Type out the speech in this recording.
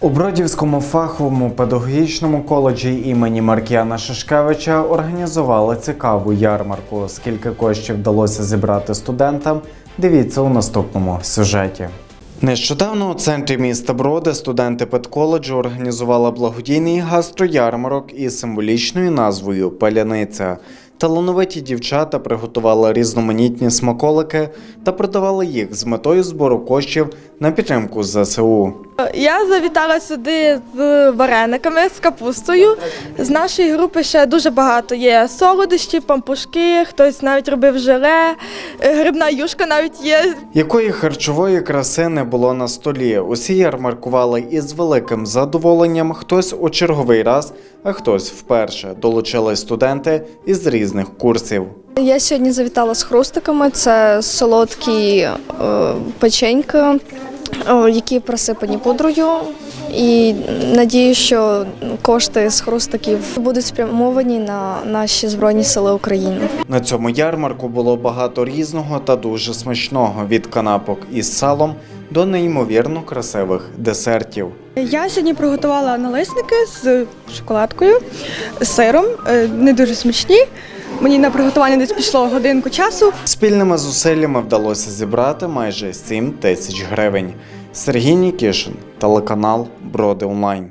У Бродівському фаховому педагогічному коледжі імені Маркіяна Шишкевича організували цікаву ярмарку. Скільки коштів вдалося зібрати студентам? Дивіться у наступному сюжеті. Нещодавно у центрі міста Броди студенти педколеджу організували благодійний гастроярмарок із символічною назвою Паляниця. Талановиті дівчата приготували різноманітні смаколики та продавали їх з метою збору коштів на підтримку ЗСУ. Я завітала сюди з варениками, з капустою. З нашої групи ще дуже багато є солодощі, пампушки, хтось навіть робив желе, грибна юшка навіть є. Якої харчової краси не було на столі. Усі ярмаркували із великим задоволенням. Хтось у черговий раз, а хтось вперше. Долучились студенти із різних курсів. Я сьогодні завітала з хрустиками. Це солодкі е, печеньки, е, які присипані пудрою. І надію, що кошти з хрустиків будуть спрямовані на наші збройні сили України. На цьому ярмарку було багато різного та дуже смачного від канапок із салом до неймовірно красивих десертів. Я сьогодні приготувала налисники з шоколадкою, з сиром, е, не дуже смачні. Мені на приготування десь пішло годинку часу. Спільними зусиллями вдалося зібрати майже 7 тисяч гривень. Сергій Нікішин, телеканал Броди Онлайн.